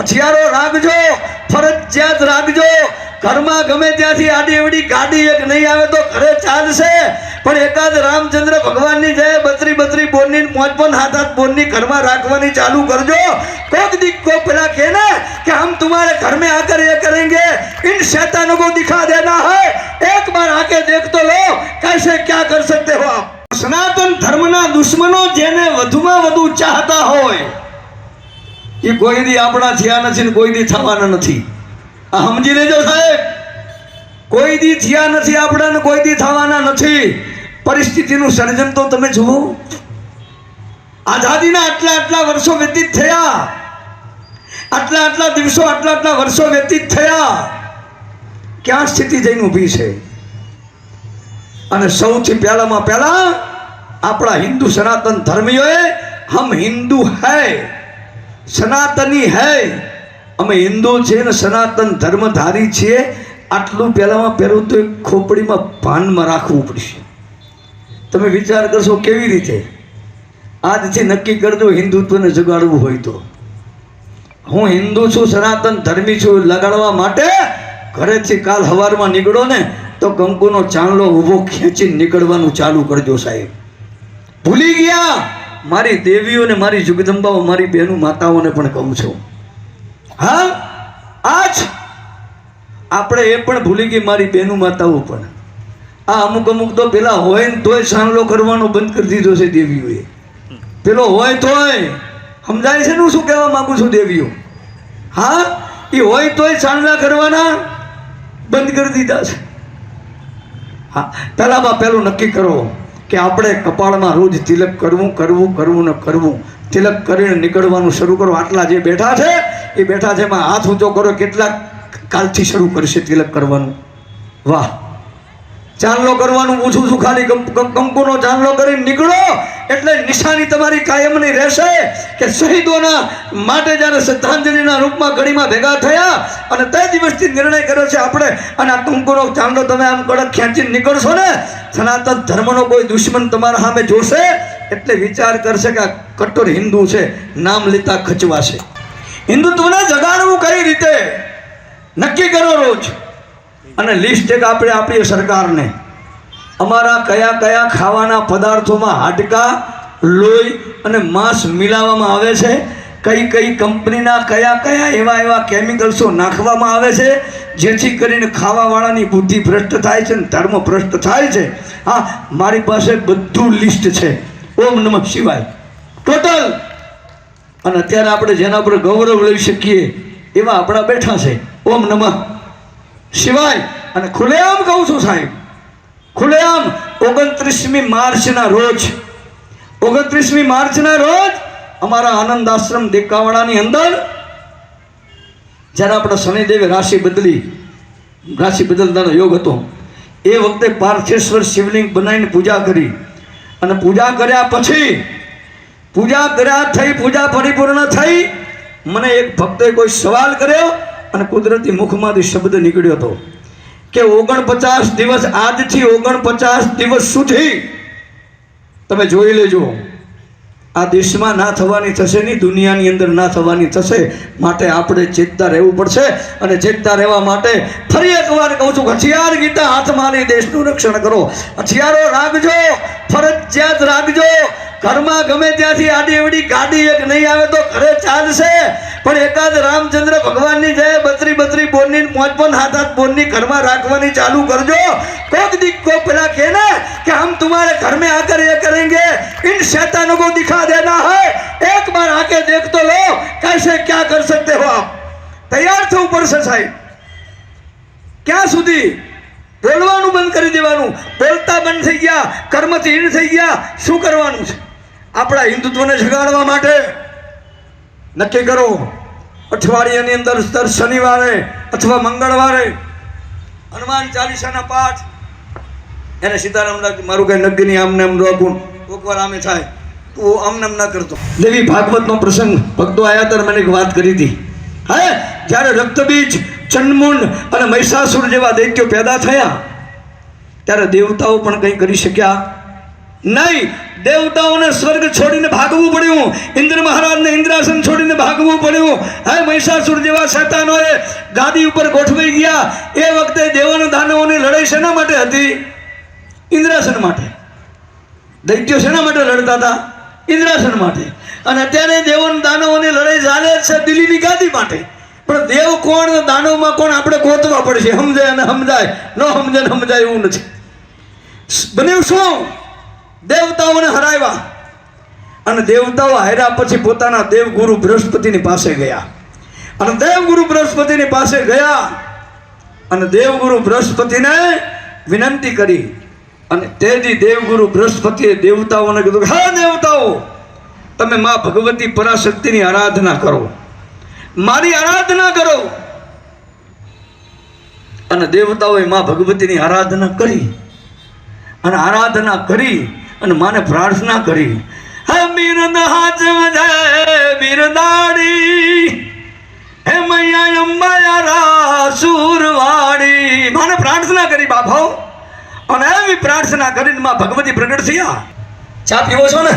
હથિયારો રાખજો, ફરજિયાત રાખજો. ઘરમાં ગમે ત્યાંથી આડી એવડી ગાડી એક નહીં આવે તો ઘરે ચાલશે. પણ એકાદ રામચંદ્ર ભગવાનની જય, બત્રી બત્રી બોનની, મોજ પણ હાથ હાથ બોનની ઘરમાં રાખવાની ચાલુ કરજો. કોક દીક કો પેલા કે ને કે હમ તુમ્હારે ઘર મેં આકર એ કરેંગે. ઇન શૈતાનો કો દિખા દેના હૈ. એક બાર આકે દેખ તો લો, કૈસે ક્યા કર સકતે હો આપ? સનાતન ધર્મના દુશ્મનો જેને વધુમાં વધુ ચાહતા હોય એ કોઈ દી આપણા થયા નથી ને કોઈ દી થવાના નથી. આ સમજી લેજો સાહેબ. કોઈ દી થયા નથી આપણા ને કોઈ દી થવાના નથી. પરિસ્થિતિનું સર્જન તો તમે જુઓ. આઝાદીના આટલા આટલા વર્ષો વ્યતીત થયા. આટલા આટલા દિવસો, આટલા આટલા વર્ષો વ્યતીત થયા. ક્યાં સ્થિતિ જઈને ઊભી છે? અને સૌથી પહેલામાં પહેલા આપણા હિન્દુ સનાતન ધર્મીઓએ, હમ હિન્દુ હૈ. સનાતની હૈ. અમે હિન્દુ છીએ ને સનાતન ધર્મધારી છીએ. આટલું પહેલામાં પહેલું તો એક ખોપડીમાં ભાનમાં રાખવું પડશે. તમે વિચાર કરશો કેવી રીતે? આજથી નક્કી કરજો હિન્દુત્વને જગાડવું હોય તો. હું હિન્દુ છું, સનાતન ધર્મી છું લગાડવા માટે ઘરેથી કાલ હવારમાં નીકળો ને તો કંકુનો ચાંદલો ઊભો ખેંચીને નીકળવાનું ચાલુ કરજો સાહેબ. ભૂલી ગયા? મારી દેવીઓને મારી જગદંબાઓ, મારી બહેનું માતાઓને પણ કહું છું. હા? આજ આપણે એ પણ ભૂલી ગઈ મારી બહેનું માતાઓ પણ. આ અમુક અમુક તો પેલા હોય ને તોય સાંડલો કરવાનો બંધ કરી દીધો છે દેવીઓએ. પેલો હોય તોય. સમજાય છે ને હું શું કહેવા માગું છું દેવીઓ? હા? એ હોય તોય સાંડલા કરવાના બંધ કરી દીધા છે. હા પહેલામાં પહેલું નક્કી કરો. કે આપણે કપાળમાં રોજ તિલક કરવું કરવું કરવું ને કરવું. તિલક કરીને નીકળવાનું શરૂ કરો. આટલા જે બેઠા છે, એ બેઠા છે એમાં હાથ ઊંચો કરો. કેટલાક કાલથી શરૂ કરશે તિલક કરવાનું. વાહ. ચાંદલો કરવાનું પૂછું છું ખાલી કંકુનો ચાંદલો કરીને નીકળો. એટલે નિશાની તમારી કાયમની રહેશે કે શહીદોના માટે જ્યારે શ્રદ્ધાંજલિના રૂપમાં ઘડીમાં ભેગા થયા અને તે દિવસથી નિર્ણય કર્યો છે આપણે, અને આ કંકુનો ચાંદલો તમે આમ કડક ખેંચીને નીકળશો ને, સનાતન ધર્મનો કોઈ દુશ્મન તમારા સામે જોશે, એટલે વિચાર કરશે કે આ કટ્ટર હિન્દુ છે, નામ લેતા ખચવાશે. હિન્દુત્વને જગાડવું કઈ રીતે? નક્કી કરો રોજ. અને લિસ્ટ એક આપણે આપીએ સરકારને. અમારા કયા કયા ખાવાના પદાર્થોમાં હાડકા, લોહી અને માંસ મિલાવવામાં આવે છે? કઈ કઈ કંપનીના કયા કયા એવા એવા કેમિકલ્સો નાખવામાં આવે છે? જેથી કરીને ખાવાવાળાની બુદ્ધિ ભ્રષ્ટ થાય છે ને ધર્મ ભ્રષ્ટ થાય છે? હા, મારી પાસે બધું લિસ્ટ છે. ઓમ નમઃ શિવાય. ટોટલ અને અત્યારે આપણે જેના પર ગૌરવ લઈ શકીએ એવા આપણા બેઠા છે. ઓમ નમઃ. સિવાય અને ખુલ્લેઆમ કહું છું સાહેબ ખુલ્લેઆમ ઓગણત્રીસમી માર્ચના રોજ, ઓગણત્રીસમી માર્ચના રોજ અમારા આનંદ આશ્રમ દેકાવાડાની અંદર જ્યારે આપણા શનિદેવે રાશિ બદલી, રાશિ બદલતાનો યોગ હતો, એ વખતે પાર્થેશ્વર શિવલિંગ બનાવીને પૂજા કરી. અને પૂજા કર્યા પછી, પૂજા કર્યા થઈ, પૂજા પરિપૂર્ણ થઈ, મને એક ભક્તે કોઈ સવાલ કર્યો અને કુદરતી મુખમાંથી શબ્દ નીકળ્યો હતો કે ઓગણપચાસ દિવસ આજથી ઓગણપચાસ દિવસ સુધી તમે જોઈ લેજો, આ દેશમાં ના થવાની થશે નહીં, દુનિયાની અંદર ના થવાની થશે. માટે આપણે ચેતતા રહેવું પડશે અને ચેતતા રહેવા માટે ફરી એકવાર કહું છું, હથિયાર ગીતા હાથમાં દેશનું રક્ષણ કરો. હથિયારો રાખજો, ફરજિયાત રાખજો. ઘરમાં ગમે ત્યાંથી આડી એવડી ગાડી એક નહીં આવે તો ઘરે ચાલશે પણ એકાદ રામચંદ્ર ભગવાનની જય બત્રી બત્રી બોનની મોજ પણ હાથ હાથ બોનની ઘરમાં રાખવાની ચાલુ કરજો કોક દીક કોક પેલા કહે ને कि हम तुम्हारे घर में आकर ये करेंगे इन शैतानों को दिखा देना है एक बार आके देख तो लो कैसे क्या कर सकते हो आप તૈયાર થવું પડશે સાહેબ ક્યાં સુધી બોલવાનું બંધ કરી દેવાનું બોલતા બંધ થઈ ગયા કર્મથી હીન થઈ ગયા શું કરવાનું છે આપણા હિન્દુત્વને જગાડવા માટે નક્કી કરો. અઠવાડિયાની અંદર દર શનિવારે અથવા મંગળવારે હનુમાન ચાલીસાના પાઠ. એને સીતારામ મારું કઈ નગ્ની આમને આમ રાખું કોકવાર આમે થાય, તું આમને આમ ના કરતો. દેવી ભાગવતનો પ્રસંગ, ભક્તો આયા ત્યારે મને એક વાત કરી હતી. હે, જ્યારે રક્તબીજ ચંડમુંડ અને મહિષાસુર જેવા દૈત્યો પેદા થયા, ત્યારે દેવતાઓ પણ કંઈ કરી શક્યા? નહીં, દેવતાઓને સ્વર્ગ છોડીને ભાગવું પડ્યું. ઇન્દ્ર મહારાજને ઇન્દ્રાસન છોડીને ભાગવું પડ્યું. હે મહિષાસુર જેવા શેતાનોએ ગાદી ઉપર ગોઠવાઈ ગયા. એ વખતે દેવાનો દાનવોની લડાઈ શેના માટે હતી? ઇન્દ્રાસન માટે. દૈત્યો શેના માટે લડતા હતા? ઇન્દ્રાસન માટે. અને અત્યારે દેવન દાનવોની લડાઈ ચાલે છે દિલ્હીની ગાદી માટે. પણ દેવ કોણ, દાનવમાં કોણ આપણે ગોતવા પડશે? સમજાય અને સમજાય. ન સમજે ને સમજાય એવું નથી. બન્યું શું? દેવતાઓને હરાવ્યા. અને દેવતાઓ હાર્યા પછી પોતાના દેવગુરુ બૃહસ્પતિની પાસે ગયા. અને દેવગુરુ બૃહસ્પતિની પાસે ગયા અને દેવગુરુ બૃહસ્પતિને વિનંતી કરી. અને તેથી દેવગુરુ બૃહસ્પતિએ દેવતાઓને કીધું હા દેવતાઓ, તમે મા ભગવતી પરાશક્તિની આરાધના કરો. મારી આરાધના કરો. અને દેવતાઓએ મા ભગવતીની આરાધના કરી. અને આરાધના કરી અને માને પ્રાર્થના કરી. હે મીરદ હાથ જય મીરદાડી હે મૈયા અંબાયા સુરવાડી માને પ્રાર્થના કરી બાપા અને એવી પ્રાર્થના કરીને માં ભગવતી પ્રગટ થયા. ચા પીવો છો ને?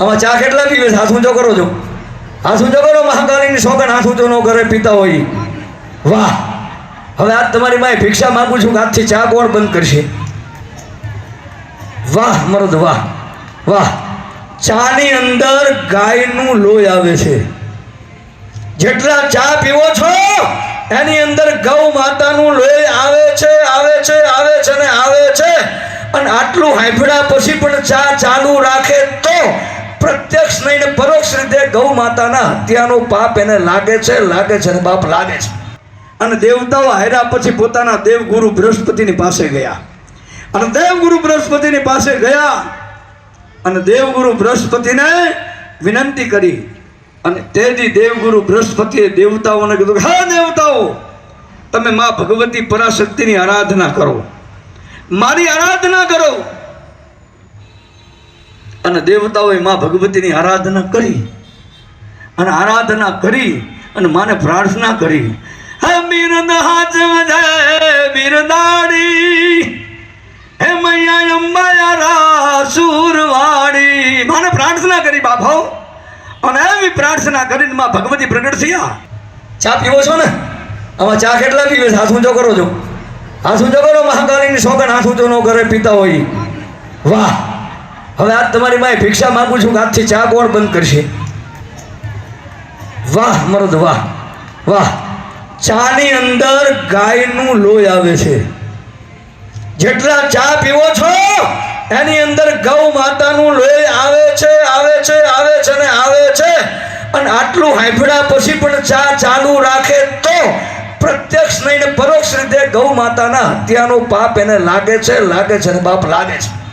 આમાં ચા કેટલા પીવે છે? હાથ ઊંચો કરો છો હાથ ઊંચો કરો મહાકાળીની સોગન હાથ ઊંચો ન કરે, પીતા હોય. વાહ. હવે આજ તમારી માએ ભિક્ષા માગું છું આજથી ચા કોણ બંધ કરશે. વાહ, મરદ, વાહ વાહ. ચાની અંદર ગાયનું લોહી આવે છે. જેટલા ચા પીવો છો, એની અંદર ગૌ માતાનું લોહી આવે છે આવે છે આવે છે ને આવે છે. અને આટલું હાંફળા પછી પણ ચા ચાલુ રાખે તો પ્રત્યક્ષ નહીં ને પરોક્ષ રીતે ગૌ માતાના હત્યાનો પાપ એને લાગે છે લાગે છે ને બાપ લાગે છે. અને દેવતાઓ હાર્યા પછી પોતાના દેવગુરુ બૃહસ્પતિની પાસે ગયા. અને દેવગુરુ બૃહસ્પતિની પાસે ગયા અને દેવગુરુ બૃહસ્પતિને વિનંતી કરી. અને તેથી દેવગુરુ બૃહસ્પતિએ દેવતાઓને કીધું હા દેવતાઓ, તમે મા ભગવતી પરાશક્તિની આરાધના કરો. મારી આરાધના કરો. અને દેવતાઓએ મા ભગવતીની આરાધના કરી. અને આરાધના કરી અને માને પ્રાર્થના કરી. હે મીર હાથ જય મીરદાડી હે મૈયા અંબાયા સુરવાડી માને પ્રાર્થના કરી બાપાઓ. અને એવી પ્રાર્થના કરીને માં ભગવતી પ્રગટ થયા. ચા પીવો છો ને? આમાં ચા કેટલા પીવે છે? હાથ ઊંચો કરો છો હાથ ઊંચો કરો મહાકાળીની સોગન હાથ ઊંચો ન કરે, પીતા હોય. વાહ. હવે આજ તમારી માએ ભિક્ષા માગું છું કે ચા કોણ બંધ કરશે. વાહ મરદ વાહ. વાહ. ચાની અંદર ગાયનું લોહી આવે છે. જેટલા ચા પીવો છો, એની અંદર ગૌ માતાનું લોહી આવે છે આવે છે આવે છે ને આવે છે. અને આટલું હાંફળા પછી પણ ચા ચાલુ રાખે તો પ્રત્યક્ષ નહીં ને પરોક્ષ રીતે ગૌ માતાના હત્યાનો પાપ એને લાગે છે લાગે છે ને બાપ લાગે છે.